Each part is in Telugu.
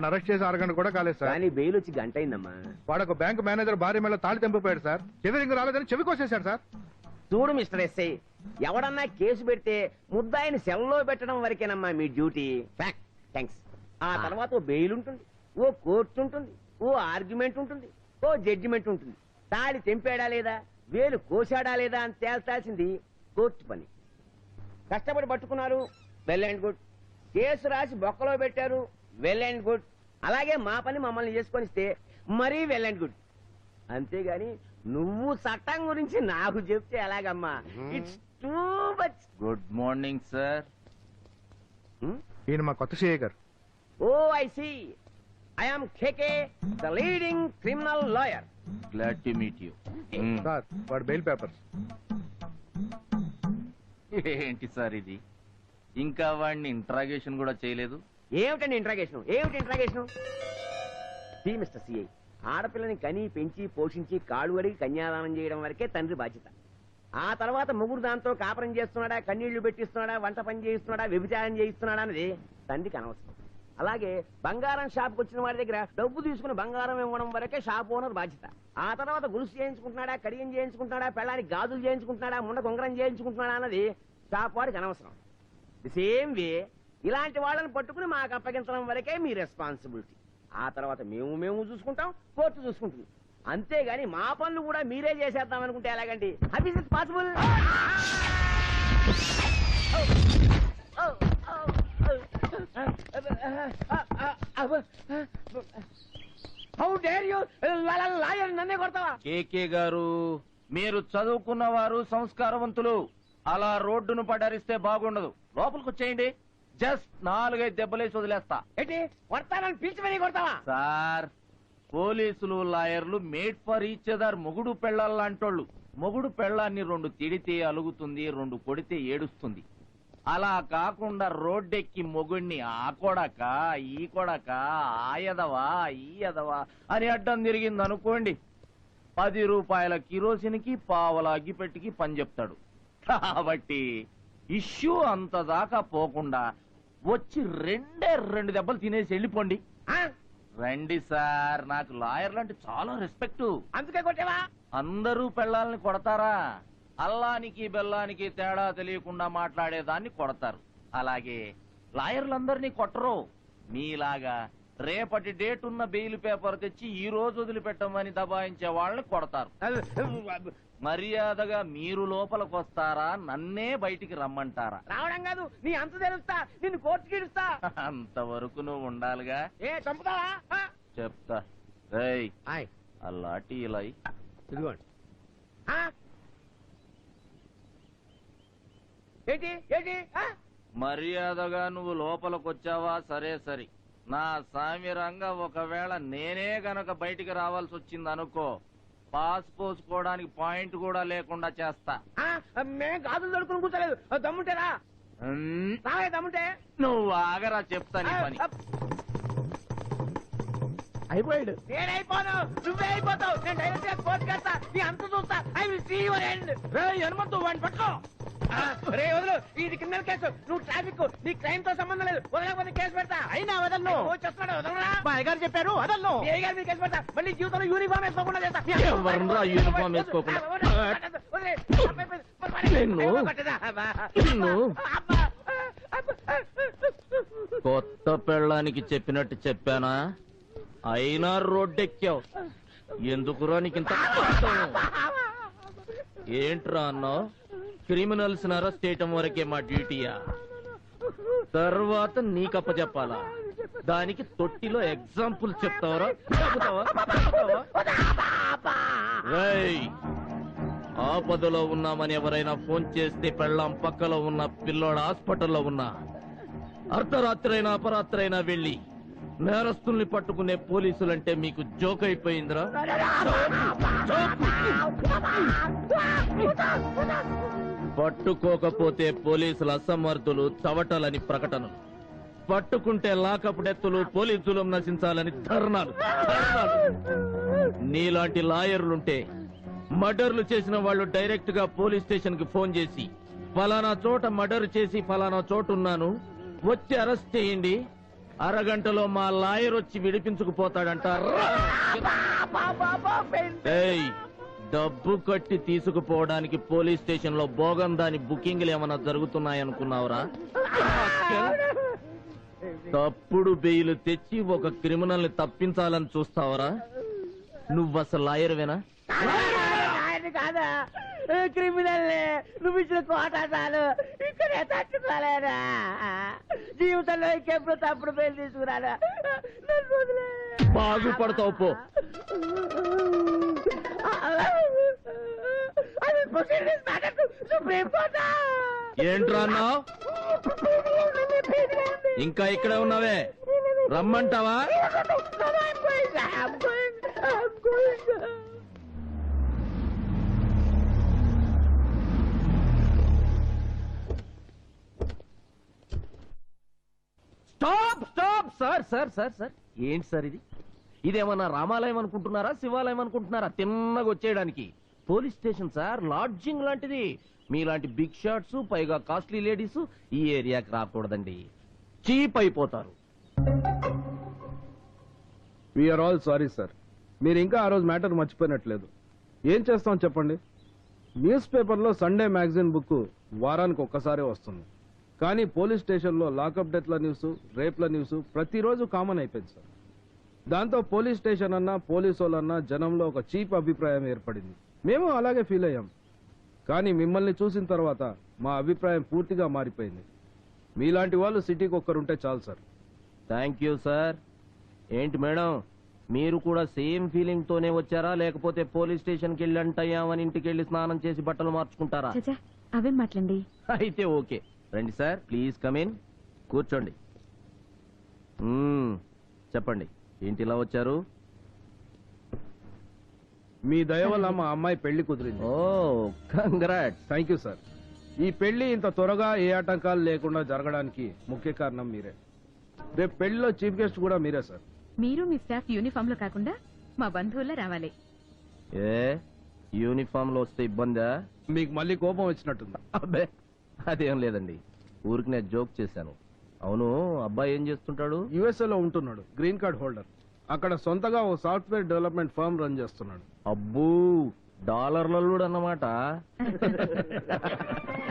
వాడిని అరెస్ట్ చేసి అరగంట కూడా కాలేదు సార్. కానీ బెయిల్ వచ్చి గంట అయిందమ్మా వాడు ఒక బ్యాంక్ మేనేజర్ భార్య మీద తాళి తెంపిపోయాడు సార్. చెవి రింగు రాలేదని చెవి కోసేశాడు సార్. చూడు మిస్టర్ ఎస్ఐ ఎవడన్నా కేసు పెడితే ముద్దాయిని సెల్లో పెట్టడం వరకేనమ్మా మీ డ్యూటీ. థ్యాంక్స్ ఆ తర్వాత ఓ బెయిల్ ఉంటుంది ఓ కోర్టు ఉంటుంది ఓ ఆర్గ్యుమెంట్ ఉంటుంది ఓ జడ్జిమెంట్ ఉంటుంది. తాళి తెంపాడా లేదా వేలు కోసాడా లేదా అని తేల్చాల్సింది కోర్టు పని. కష్టపడి పట్టుకున్నారు వెల్ అండ్ గుడ్. కేసు రాసి బొక్కలో పెట్టారు వెల్ అండ్ గుడ్. అలాగే మా పని మమ్మల్ని చేసుకొని ఇస్తే మరీ వెల్ అండ్ గుడ్. అంతేగాని నువ్వు చట్టం గురించి నాకు చెప్తే ఎలాగమ్మా? It's too much good morning sir ఈయన మా కొత్త CI garu. Oh I see. I'm KK the leading criminal lawyer. Glad to meet you sir వాడు బెయిల్ పేపర్స్. ఏంటి సార్ ఇది? ఇంకా వాడిని ఇంట్రాగేషన్ కూడా చేయలేదు? ఏమిటండి ఇంట్రాగేషన్ ఏమిటి ఇంట్రాగేషన్ సి మిస్టర్ సిఐ ఆడపిల్లని కని పెంచి పోషించి కాళ్ళు అడిగి కన్యాదానం చేయడం వరకే తండ్రి బాధ్యత. ఆ తర్వాత ముగ్గురు దాంతో కాపురం చేస్తున్నాడా కన్నీళ్ళు పెట్టిస్తున్నాడా వంట పని చేయిస్తున్నాడా వ్యభిచారం చేయిస్తున్నాడా అనేది తండ్రికి అనవసరం. అలాగే బంగారం షాప్కి వచ్చిన వాడి దగ్గర డబ్బు తీసుకుని బంగారం ఇవ్వడం వరకే షాప్ ఓనర్ బాధ్యత. ఆ తర్వాత గులుసు చేయించుకుంటున్నాడా కడియం చేయించుకుంటున్నాడా పెళ్ళానికి గాజులు చేయించుకుంటున్నాడా ముండ కొంగరం చేయించుకుంటున్నాడా అన్నది షాప్ వాడికి అనవసరం. ది సేమ్ వే ఇలాంటి వాళ్ళని పట్టుకుని మాకు అప్పగించడం వరకే మీ రెస్పాన్సిబిలిటీ ఆ తర్వాత మేము మేము చూసుకుంటాం కోర్టు చూసుకుంటుంది. అంతేగాని మా పనులు కూడా మీరే చేసేద్దాం అనుకుంటే ఎలాగండి? How is it possible how dare you lawyer నన్నే కొడతావా? కేకే గారు మీరు చదువుకున్న వారు సంస్కారవంతులు. అలా రోడ్డును పడరిస్తే బాగుండదు. లోపలికి వచ్చేయండి జస్ట్ నాలుగైదు దెబ్బలేసి వదిలేస్తా. ఏంటి? కొడతానని పిలిచి మరీ కొడతావా? సార్ పోలీసులు లాయర్లు మేడ్ ఫర్ ఈచ్ అదర్ మొగుడు పెళ్ళాలంటోళ్ళు మొగుడు పెళ్ళాన్ని రెండు తిడితే అలుగుతుంది రెండు కొడితే ఏడుస్తుంది. అలా కాకుండా రోడ్డెక్కి మొగుణ్ణి ఆ కొడక ఈ కొడక ఆ ఎదవా ఈ ఎదవా అని అడ్డం తిరిగింది అనుకోండి పది రూపాయల కిరోసిన్కి పావల అగ్గిపెట్టికి పని చెప్తాడు. కాబట్టి ఇష్యూ అంత దాకా పోకుండా వచ్చి రెండే రెండు దెబ్బలు తినేసి వెళ్ళిపోండి? రండి సార్ నాకు లాయర్లు అంటే చాలా రెస్పెక్ట్ అందుకే కొట్టావా? అందరూ పెళ్ళాలని కొడతారా? అల్లానికి బెల్లానికి తేడా తెలియకుండా మాట్లాడేదాన్ని కొడతారు. అలాగే లాయర్లందరినీ కొట్టరు. మీలాగా రేపటి డేట్ ఉన్న బెయిల్ పేపర్ తెచ్చి ఈ రోజు వదిలిపెట్టమని దబాయించే వాళ్ళని కొడతారు. మర్యాదగా మీరు లోపలికి వస్తారా? నన్నే బయటికి రమ్మంటారా? రావడం కాదు నీ అంత తెలుస్తా నిన్ను కోర్టుకి ఇడుస్తా అంతవరకు నువ్వు ఉండాలిగా. ఏ చంపుతావా? చెప్తా. రేయ్ ఆ లాఠీ ఇలా. ఇదిగోండి? ఏంటి? ఏంటి? మర్యాదగా నువ్వు లోపలికొచ్చావా? సరే సరి. నా సామిరంగా ఒకవేళ నేనే గనక బయటికి రావాల్సి వచ్చింది అనుకో పాస్ పోసుకోవడానికి పాయింట్ కూడా లేకుండా చేస్తా? మేం గాజులు దొడుకుని కూర్చోలేదు. దమ్ముంటేరా రావే దమ్ముంటే. నువ్వు ఆగరా చెప్తా నీ పని. అయిపోయాడు. నేనైపోను. నువ్వే అయిపోతావు. నేను డైరెక్ట్గా కోర్టు చేస్తా నీ అంత చూస్తా. I will see your end. రే హనుమంతు వాడిని పట్టుకో. రే వదులు. ఇది క్రిమినల్ కేసు. నువ్వు ట్రాఫిక్ నీ క్రైమ్తో సంబంధం లేదు. వదలకపోతే కేసు పెడతా. అయినా వదలను. వచ్చేస్తున్నాడు వదలరా? మా అయ్యగారు చెప్పారు వదలను. ఏ గారి మీద కేసు పెడతా. మళ్ళీ జీవితంలో యూనిఫామ్ వేసుకోకుండా చేస్తా. ఎవర్రా యూనిఫామ్ వేసుకోకుండా? నిన్ను? కొత్త పెళ్ళానికి చెప్పినట్టు చెప్పానా? అయినా రోడ్డెక్కావు. ఎందుకురా నీకు ఇంత కోపం? ఏంట్రా అన్నావు? క్రిమినల్స్ అరెస్ట్ చేయటం వరకే మా డ్యూటీయా తర్వాత నీకప్ప చెప్పాలా దానికి తొట్టిలో ఎగ్జాంపుల్ చెప్తావరా చెబుతావా? ఆపదలో ఉన్నామని ఎవరైనా ఫోన్ చేస్తే పెళ్ళాం పక్కలో ఉన్న పిల్లోడు హాస్పిటల్లో ఉన్నా అర్ధరాత్రైనా అపరాత్రైనా వెళ్ళి నేరస్తుల్ని పట్టుకునే పోలీసులంటే మీకు జోక్ అయిపోయిందిరా పట్టుకోకపోతే పోలీసులు అసమర్థులు చవటలని ప్రకటనలు పట్టుకుంటే లాకప్ డెత్తులు పోలీసులు నశించాలని ధర్నాలు. నీలాంటి లాయర్లుంటే మర్డర్లు చేసిన వాళ్ళు డైరెక్ట్గా పోలీస్ స్టేషన్కి ఫోన్ చేసి ఫలానా చోట మర్డర్ చేసి ఫలానా చోట ఉన్నాను వచ్చి అరెస్ట్ చేయండి అరగంటలో మా లాయర్ వచ్చి విడిపించుకుపోతాడంట రా. ఏయ్, డబ్బు కట్టి తీసుకుపోవడానికి పోలీస్ స్టేషన్లో బోగం దాని బుకింగ్లు ఏమైనా జరుగుతున్నాయనుకున్నావురా? తప్పుడు బెయిల్ తెచ్చి ఒక క్రిమినల్ని తప్పించాలని చూస్తావరా? నువ్వు అసలు లాయర్వేనా? ఆయన కాదా? క్రిమినల్ నువ్వు ఇచ్చిన ఇక్కడే తట్టుకోలేరా? జీవితంలో ఇంకెప్పుడు తప్పుడు నన్ను వదిలే. బాగుపడతావు పో. అది proceedings matter to supreme court ఏంట్రా అన్నావ్? ఇంకా ఇక్కడే ఉన్నావే? రమ్మంటావా? Stop stop sir sir sir sir ఏంటి సార్ ఇది? ఇదేమన్నా రామాలయం అనుకుంటున్నారా శివాలయం అనుకుంటున్నారా? తిన్నగా వచ్చేయడానికి. పోలీస్ స్టేషన్ సార్ లాడ్జింగ్ లాంటిది. మీలాంటి బిగ్ షాట్స్ పైగా కాస్ట్లీ లేడీస్ ఈ ఏరియాకి రాకూడదండి. చీప్ అయిపోతారు. వీఆర్ ఆల్ సారీ సార్ మీరు ఇంకా ఆ రోజు మ్యాటర్ మర్చిపోయినట్లేదు. ఏం చేస్తాం చెప్పండి? న్యూస్ పేపర్లో సండే మ్యాగజైన్ బుక్ వారానికి ఒక్కసారే వస్తుంది. కానీ పోలీస్ స్టేషన్లో లాకప్ డెత్ల న్యూస్ రేప్ల న్యూస్ ప్రతిరోజు కామన్ అయిపోయింది సార్ దాంతో పోలీస్ స్టేషన్ అన్నా పోలీసు వాళ్ళన్నా జనంలో ఒక చీప్ అభిప్రాయం ఏర్పడింది. మేము అలాగే ఫీల్ అయ్యాం. కానీ మిమ్మల్ని చూసిన తర్వాత మా అభిప్రాయం పూర్తిగా మారిపోయింది. మీలాంటి వాళ్ళు సిటీకి ఒక్కరుంటే చాలు సార్. థ్యాంక్ యూ సార్ ఏంటి మేడం? మీరు కూడా సేమ్ ఫీలింగ్ తోనే వచ్చారా? లేకపోతే పోలీస్ స్టేషన్కి వెళ్ళి అంటయ్యామని ఇంటికి వెళ్ళి స్నానం చేసి బట్టలు మార్చుకుంటారా? చచ్చా అవేం మాటలండి అయితే ఓకే. రండి సార్. ప్లీజ్ కమిన్ కూర్చోండి. మ్మ్, చెప్పండి. ఏంటి ఇలా వచ్చారు? మీ దయ వల్ల మా అమ్మాయి పెళ్ళి కుదిరింది. Oh congrats thank you sir ఈ పెళ్ళి ఇంత త్వరగా ఏ ఆటంకాలు లేకుండా జరగడానికి ముఖ్య కారణం మీరే. రేపు పెళ్ళిలో చీఫ్ గెస్ట్ కూడా మీరే సార్ మీరు మీ స్టాఫ్ యూనిఫామ్లో కాకుండా మా బంధువుల్లో రావాలి. ఏ? యూనిఫామ్లో వస్తే ఇబ్బందా? మీకు మళ్ళీ కోపం వచ్చినట్టుంది. అబ్బే అదేం లేదండి. ఊరికి నేను జోక్ చేశాను. అవును అబ్బాయి ఏం చేస్తుంటాడు? యుఎస్ఏ లో ఉంటున్నాడు గ్రీన్ కార్డ్ హోల్డర్. అక్కడ సొంతగా ఓ సాఫ్ట్వేర్ డెవలప్మెంట్ ఫర్మ్ రన్ చేస్తున్నాడు. అబ్బూ డాలర్లలో అన్నమాట.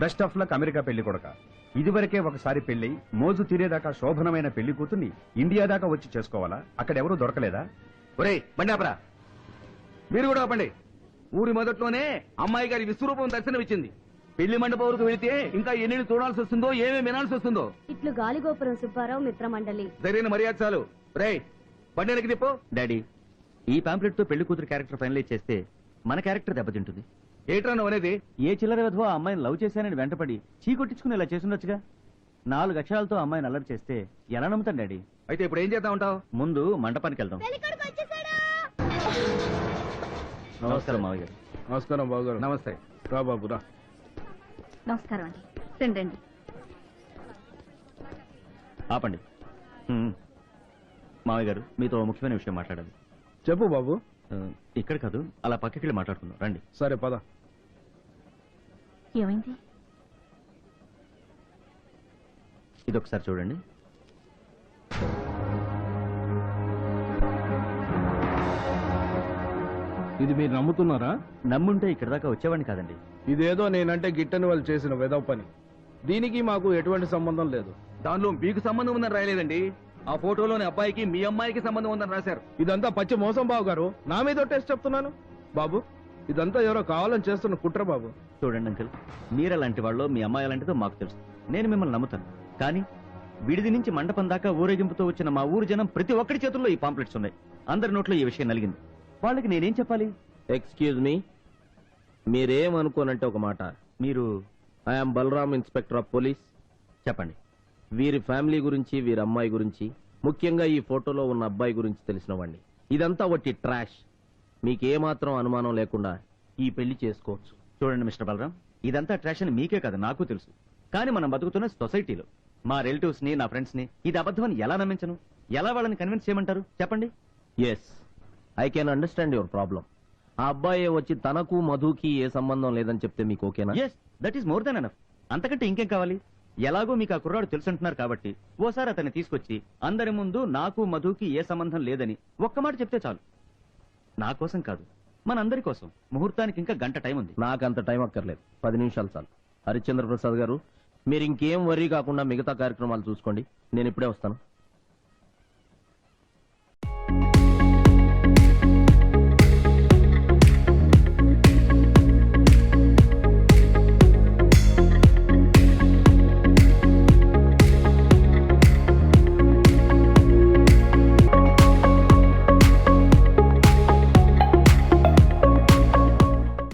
బెస్ట్ ఆఫ్ లక్ అమెరికా పెళ్ళి కొడక. ఇదివరకే ఒకసారి పెళ్ళి మోజు తీరేదాకా శోభనమైన పెళ్ళి కూతుర్ని ఇండియా దాకా వచ్చి చేసుకోవాలా? అక్కడెవరూ దొరకలేదా? ఒరే బండి ఆపరా మీరు కూడా ఆపండి. ఊరి మొదట్లోనే అమ్మాయి గారి విశ్వరూపం దర్శనమిచ్చింది. పెళ్ళి మండపం వరకు వెళితే ఇంకా ఎన్ని చూడాల్సి వస్తుందో ఏమేమి వినాల్సి వస్తుందో? ఇట్లు గాలిగోపురం సుబ్బారావు మిత్రమండలి. జరిగిన మర్యాద చాలు. రే బండి వెనక్కి తిప్పు. డాడీ ఈ పాంప్లెట్తో పెళ్ళి కూతురు క్యారెక్టర్ ఫైనలైజ్ చేస్తే మన క్యారెక్టర్ దెబ్బతింటుంది. ఏట్రా నువ్వు అనేది? ఏ చిల్లర విధవ ఆ అమ్మాయిని లవ్ చేశానని వెంటపడి చీ కొట్టించుకుని ఇలా చేసుండొచ్చుగా? నాలుగు అక్షరాలతో అమ్మాయిని అల్లరి చేస్తే ఎలా నమ్ముతాను డాడీ? అయితే ఇప్పుడు ఏం చేద్దాం ఉంటావు ముందు మండపానికి వెళ్దాం నమస్కారం మావయ్య గారు. నమస్కారం బాబు నమస్తే. రా బాబు రా. నమస్కారం అండి. రండి రండి. ఆపండి. మావయ్య గారు మీతో ముఖ్యమైన విషయం మాట్లాడాలి. చెప్పు బాబు. ఇక్కడ కాదు అలా పక్కకి వెళ్ళి మాట్లాడుకుందాం. రండి. సరే పద. ఏమైంది? ఇది ఒకసారి చూడండి. ఇది మీరు నమ్ముతున్నారా? నమ్ముంటే ఇక్కడ దాకా వచ్చేవాడిని కాదండి. ఇదేదో నేనంటే గిట్టని వాళ్ళు చేసిన వెదవ పని. దీనికి మాకు ఎటువంటి సంబంధం లేదు. దానిలో మీకు సంబంధం ఉందని రాయలేదండి. ఆ ఫోటోలోని అబ్బాయికి మీ అమ్మాయికి సంబంధం ఉందని రాశారు. ఇదంతా పచ్చి మోసం బాబు గారు. నా మీద టెస్ట్ చెప్తున్నాను. బాబు ఇదంతా ఎవరో కావాలని చేస్తున్న కుట్ర బాబు. చూడండి అంకుల్ మీరు అలాంటి వాళ్ళు మీ అమ్మాయి అలాంటిదో మాకు తెలుసు. నేను మిమ్మల్ని నమ్ముతాను. కానీ విడిది నుంచి మండపం దాకా ఊరేగింపుతో వచ్చిన మా ఊరు జనం ప్రతి ఒక్కరి చేతుల్లో ఈ పాంప్లెట్స్ ఉన్నాయి. అందరి నోట్లో ఈ విషయం నలిగింది. వాళ్ళకి నేనేం చెప్పాలి? ఎక్స్క్యూజ్ మీ మీరేమనుకోనంటే ఒక మాట. మీరు I'm Balram inspector of police చెప్పండి. వీరి ఫ్యామిలీ గురించి వీరి అమ్మాయి గురించి ముఖ్యంగా ఈ ఫోటోలో ఉన్న అబ్బాయి గురించి తెలిసిన వాడిని ఇదంతా వట్టి ట్రాష్. మీకేమాత్రం అనుమానం లేకుండా ఈ పెళ్ళి చేసుకోవచ్చు. చూడండి మిస్టర్ బలరాం. ఇదంతా ట్రాష్ అని మీకే కాదు నాకు తెలుసు. కానీ మనం బతుకుతున్న సొసైటీలో మా రిలేటివ్స్ని నా ఫ్రెండ్స్ని ఇది అబద్ధమని ఎలా నమ్మించను? ఎలా వాళ్ళని కన్విన్స్ చేయమంటారు? చెప్పండి. Yes I can understand your problem ఆ అబ్బాయి వచ్చి తనకు మధుకి ఏ సంబంధం లేదని చెప్తే మీకు ఓకేనా? Yes that is more than enough అంతకంటే ఇంకేం కావాలి? ఎలాగో మీకు ఆ కుర్రాడు తెలుసుంటున్నారు కాబట్టి ఓసారి అతన్ని తీసుకొచ్చి అందరి ముందు నాకు మధుకి ఏ సంబంధం లేదని ఒక్క మాట చెప్తే చాలు. నా కోసం కాదు మనందరి కోసం. ముహూర్తానికి ఇంకా గంట టైం ఉంది. నాకంత టైం అక్కర్లేదు. పది నిమిషాలు చాలు. హరిశ్చంద్ర ప్రసాద్ గారు మీరు ఇంకేం వరీ కాకుండా మిగతా కార్యక్రమాలు చూసుకోండి. నేను ఇప్పుడే వస్తాను.